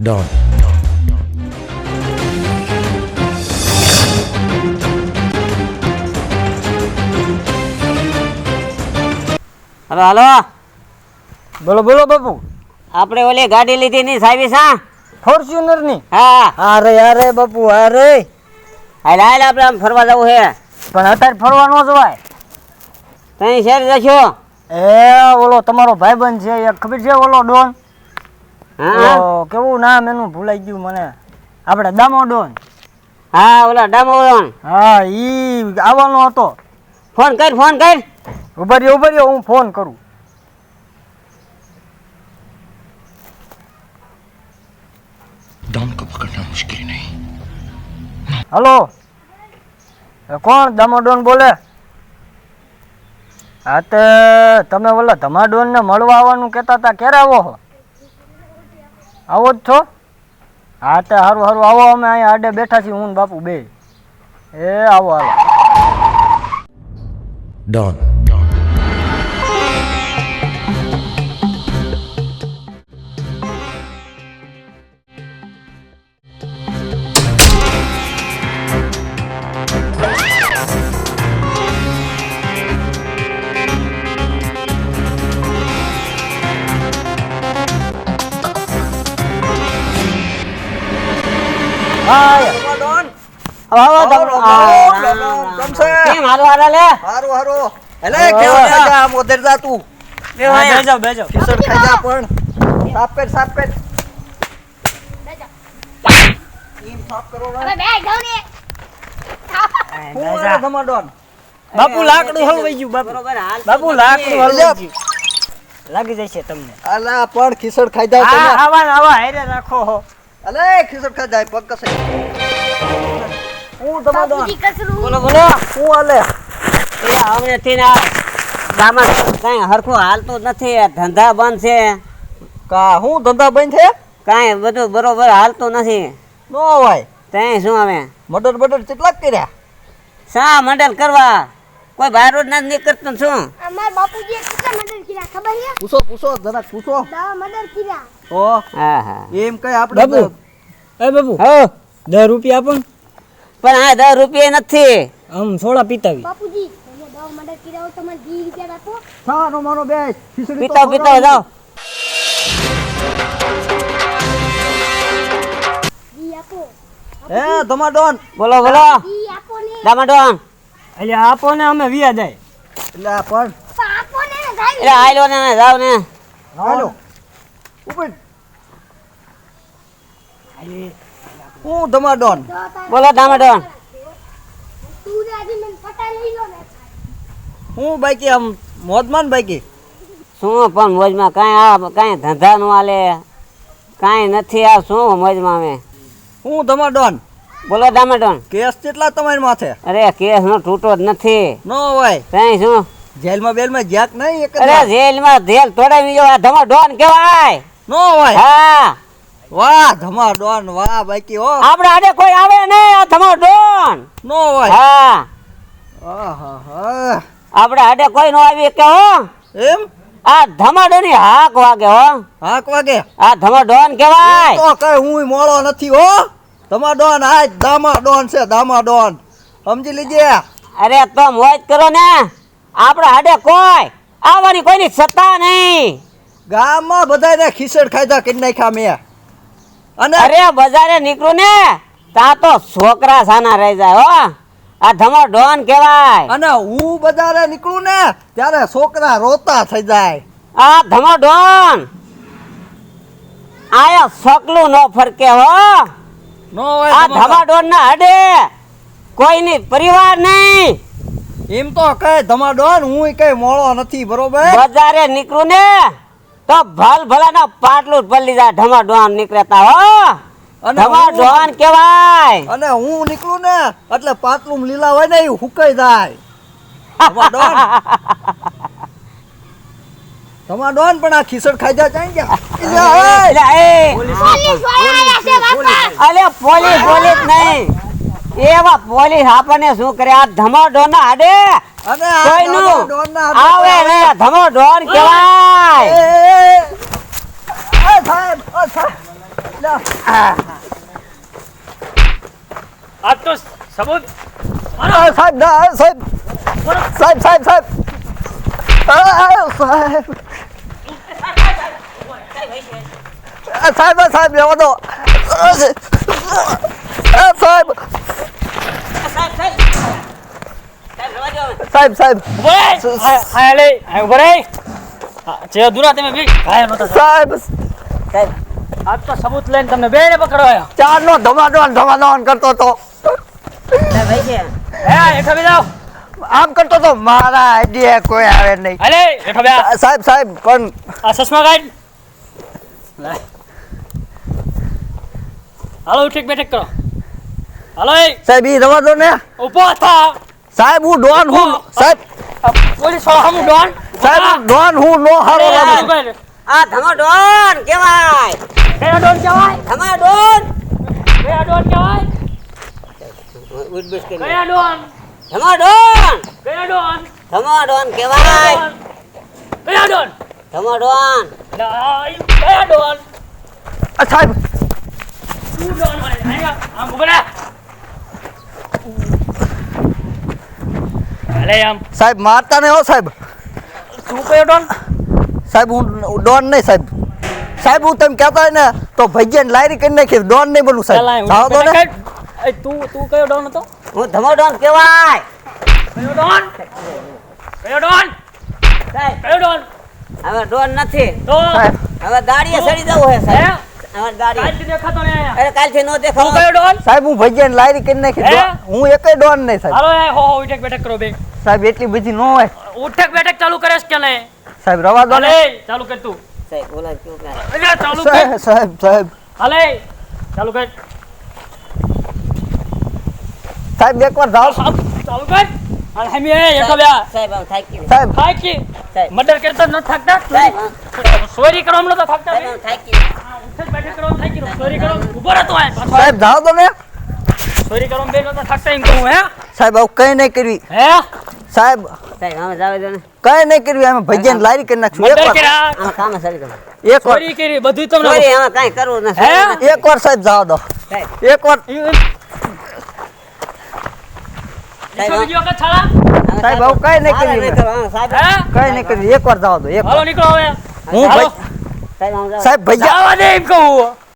Don. Hello hello બોલો બોલો બાપુ. આપણે ઓલી ગાડી લીધી ની સાવી સા ફોર્ચ્યુનરની? હા. અરે અરે બાપુ અરે હાલ હાલ આપણે આમ ફરવા જવું છે. પણ અત્યારે ફરવા ન જવાય. તઈ શેર જશો? એ ઓલો તમારો ભાઈબંધ છે એક ખબર છે ઓલો ડોન? હા? કેવું નામ એનું ભૂલાઈ ગયું મને. આપણે દામોડોન હા ઓલા દામોડોન હા ઈ આવવાનો હતો. ફોન કર ફોન કર. ઊભા રહ્યો હું ફોન કરું. હલો? કોણ દામોડોન બોલે? હા તો તમે ઓલા ધમાડોનને મળવા આવવાનું કેતા હતા ક્યારે આવો આવો જ છો? હા તે સારું સારું આવો અમે અહીંયા આડે બેઠા છીએ હું બાપુ બે. એ આવો. આવો, આવો, આવો, તમ- આવો, આ, આવો, ના, કેમ છે? કેમ હારું હારું લે? હારું હારું. એટલે ઓય. જા આમ જા તું. હા, બેજો બેજો. ખીચડ ખાઈ જા પણ. સાફ કર સાફ કર. ઈમ સાફ કરો ને. બે જાઉં ને. હું વાળો બાપુ લાકડું હલવાઈ ગયું બાપુ. બરોબર હાલ બાપુ લાકડું હલવાઈ ગયું. લાગી જશે તમને. અલા પણ ખીસડ ખાઈ જા હા તમે. આવા આવા હારે રાખો હો. અલે ખાઈ જાય પગ કસે હું બાપુજી બોલો બોલો. હું અલે એ હમણાંથી ના ગામમાં કાંઈ હરખું હાલતું નથી ધંધા બંધ છે. કા હું ધંધા બંધ છે? કાંઈ બધું બરોબર હાલતું નથી. નો હોય. તઈ શું હવે? મર્ડર બર્ડર કેટલાક કર્યા? શા મંડળ કરવા? કોઈ બહાર જ ના નીકળતો શું? અમાર બાપુજી કેટલા મર્ડર કર્યા ખબર છે? પૂછો પૂછો જરા પૂછો. મર્ડર કર્યા. તો હા હા. એમ કઈ આપણે બાબુ એ બાબુ હો. દસ રૂપિયા આપો ને. પણ આ દસ રૂપિયા નથી. આમ સોડા પીતાવી. બાપુજી પીતા પીતા. જાઓ. વી હે ધમાડોન. બોલો બોલો. વી આપો ને. ડામાડોન એટલે આપો ને અમે વ્યા જાય. એટલે પણ આપો ને એટલે આયલો ને ને જાવ ને. હાલો ઉપર હું ધમાડોન બોલો ધમાડોન તું આજે મને પટાઈ લઈ લો ને હું બાકી આમ મોજમાં બાકી શું પણ મોજમાં કાંઈ આ કાંઈ ધંધા નું આલે કાંઈ નથી આ શું મોજમાં અમે? હું ધમાડોન બોલો ડામાડોન કેસ કેટલા તમારી માથે? અરે કેસ નો તૂટો જ નથી. નો હોય. કઈ શું? જેલમાં બેલમાં જ્યાક નહીં અરે જેલમાં જેલ તોડાવી જો આ ધમાડોન કહેવાય. ન હોય. હા. વાહ ધમાડોન વાહ બાકી હો. આપણે આડે કોઈ આવે નહીં આ ધમાડોન. નો હોય. હા. આહાહા. આપણે આડે કોઈ નો આવી કે હો. એમ? આ ધમાડોની હાક વાગે હો. હાક વાગે? આ ધમાડોન કહેવાય. તો કઈ હું મોળો નથી હો. ધમાડોન આ દામાડોન છે દામાડોન. સમજી લીજે? અરે તો મોજ કરો ને. આપણે આડે કોઈ આવવાની કોઈની સત્તા નહીં. ગામમાં બધાને ખીસડ ખાધા કરી નાખ્યા મેં. અને અરે બજારે નીકળું ને. તા તો છોકરા સાના રહી જાય હો. આ ધમાડોન કહેવાય. અને હું બજારે નીકળું ને ત્યારે છોકરા રોતા થઈ જાય. આ ધમાડોન આયા સકલું નો ફરકે હો. નો આ ધમાડોન. ધમાડોન ના અડે કોઈની પરિવાર નહીં. એમ તો કઈ ધમાડોન હું કઈ મોળો નથી બરોબર? બજારે નીકળું ને. તો ભલ ભલાના પાટલું જ પલ્લી ઢમા ડોહાન નીકળતા હો. અને ડોહાન કહેવાય. અને હું નીકળું ને એટલે પાટલું લીલા હોય ને એ હુકાઈ જાય. તમાર ડોન પણ આ ખીસડ ખાઈ જાય ચાઈ ગયા? એ અલે પોલીસ પોલીસ નહીં. એવા પોલીસ આપણને શું કરે આ ધમાડો ના અડે અને આ કોઈનું આવે ને ધમાડોન કહેવાય એ, સાહેબ, ઓ સાહેબ. આ તો સબૂત આ સાહેબ ના સાહેબ સાહેબ સાહેબ સાહેબ સાહેબ સાહેબ સાહેબ લેવા દો સાહેબ સાહેબ સાહેબ રવા દો હવે. સાહેબ સાહેબ. હાલે ઊભો રહે. જે દુરા તમે બે હાય નતો સાહેબ સાહેબ આજ તો સબૂત લઈને તમને બેને પકડવાયા ચાર નો ધમાધોન ધમાધોન કરતો તો ભાઈ છે હે એઠો બે જાવ આમ કરતો તો મારા આઈડિયા કોઈ આવે નહીં. અરે હેઠો બે સાહેબ સાહેબ પણ આ ચશ્મા કાઢ. હાલો ઠીક બેઠક કરો. હાલો સાહેબ ઈ રવા દો ને. ઊભો થા. સાહેબ હું ડોન હું સાહેબ. આ પોલીસ વાળો હમું ડોન? સાહેબ હું. ડોન હું નો હારો લાગે. આ ધમો ડોન આ કયા કહેવાય? કયા ડોન કહેવાય? કયા ડોન? કયા ડોન? કેવાય કયા ડોન? કયા આ સાહેબ. તું ડોન અહીંયા આમ ઊભો રહે આમ. સાહેબ મારતા નહીં હો સાહેબ. તું કયો ડોન સાહેબ હું ડોન નહીં સાહેબ. સાહેબ હું તમે કહેતા હોય ને તો ભજીયાની લાયરી કરી નાખી ડોન નહીં બનવું સાહેબ. જાઓ તો ને તું તું કયો ડોન હતો? હું ધમાડોન કહેવાય. કયો ડોન? કયો ડોન? સાહેબ. કયો ડોન? હવે ડોન નથી. તો હવે દાડીએ સડી જવું હે હે? સાહેબ કાલથી દેખાતો અરે નો તું કયો ડોન? સાહેબ હું ભજીયાની લાયરી કરી નાખી. હે? હું એક ડોન નહીં સાહેબ. હાલો હો હો બેઠક કરો બે. સાહેબ એટલી બધી ન હોય. ઉઠક બેઠક ચાલુ કરેશ કે નહીં? સાહેબ રવા દો ને. હાલે ચાલુ કર તું. સાહેબ બોલા કેવું કરે અરે ચાલુ કર. સાહેબ સાહેબ સાહેબ. હાલે ચાલુ કર. સાહેબ એકવાર જાઓ. ચાલુ કર. અને હમી એ હેઠો બે. સાહેબ આમ થાકી ગયું. સાહેબ. થાય કે સાહેબ. મર્ડર કરતા ન થાકતા? સાહેબ આમ- ચોરી કરવા ન થાકતા સાહેબ આમ થાકી ગયું. ઉઠક બેઠક કરવા થાય કે ચોરી કરવા ઊભો રહેતો હોય. પાછો સાહેબ જાઓ તો ને ચોરી કરવા બે નતા થાકતા એમ કહું હે? સાહેબ આવું કઈ નહીં કરવી હે? સાહેબ સાહેબ અમે જાવે દો ને. કઈ નહીં કરવી અમે ભજીયાની લાયરી કરી નાખશું. મર્ડર એકવાર કર્યા? આમાં કામ સડી ગયું એકવાર ચોરી કરી બધું તમને સોરી આમાં કાંઈ કરવું હે? નથી એકવાર સાહેબ જાઓ દો. સાહેબ. એકવાર બીજો બીજો વખત છાળા આમાં સાહેબ, આવું કાંઈ નહીં મારે કર્યું નહીં મેં. કરવાનું, સાહેબ. હે? કઈ નહીં કરવી એકવાર જાઓ દો એકવાર હાલો નીકળો હવે. હું હાલો. ભજ- સાહેબ આમ જાઓ. સાહેબ ભજીયા જવા દે એમ કહું.